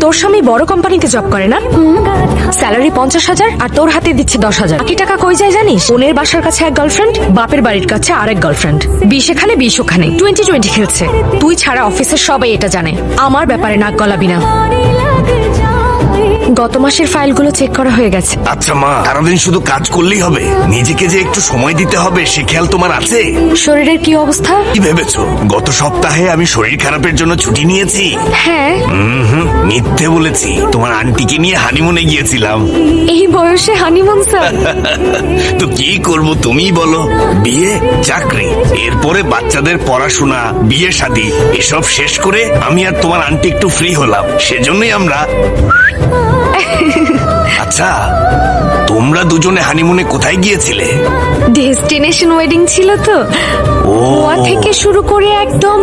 তোর স্বামী বড় কোম্পানিতে জব করে না? স্যালারি পঞ্চাশ হাজার আর তোর হাতে দিচ্ছে দশ হাজার। কি টাকা কই যায় জানিস? বোনের বাসার কাছে এক গার্লফ্রেন্ড বাপের বাড়ির কাছে আরেক গার্লফ্রেন্ড বিশ এখানে, বিশ ওখানে। টোয়েন্টি টোয়েন্টি খেলছে। তুই ছাড়া অফিসের সবাই এটা জানে। আমার ব্যাপারে নাক গলাবি না। গত মাসের ফাইলগুলো চেক করা হয়ে গেছে। আচ্ছা মা সারাদিন শুধু কাজ করলেই হবে। নিজেকে যে একটু সময় দিতে হবে সে খেয়াল তোমার আছে? শরীরের কি অবস্থা? কি ভেবেছো? গত সপ্তাহে আমি শরীর খারাপের জন্য ছুটি নিয়েছি। হ্যাঁ। হুম মিথ্যে বলেছি। তোমার আন্টিকে নিয়ে হানিমুনে গিয়েছিলাম। এই বয়সে হানিমুন স্যার? তো কি করব তুমি বলো। বিয়ে চাকরি এরপরে বাচ্চাদের পড়াশোনা বিয়ে শাদী এসব শেষ করে আমি আর তোমার আন্টি একটু ফ্রি হলাম। সেজন্যই আমরা আচ্ছা তোমরা দুজনে হানিমুনে কোথায় গিয়েছিলে? ডেস্টিনেশন ওয়েডিং ছিল তো। ও। থেকে শুরু করে একদম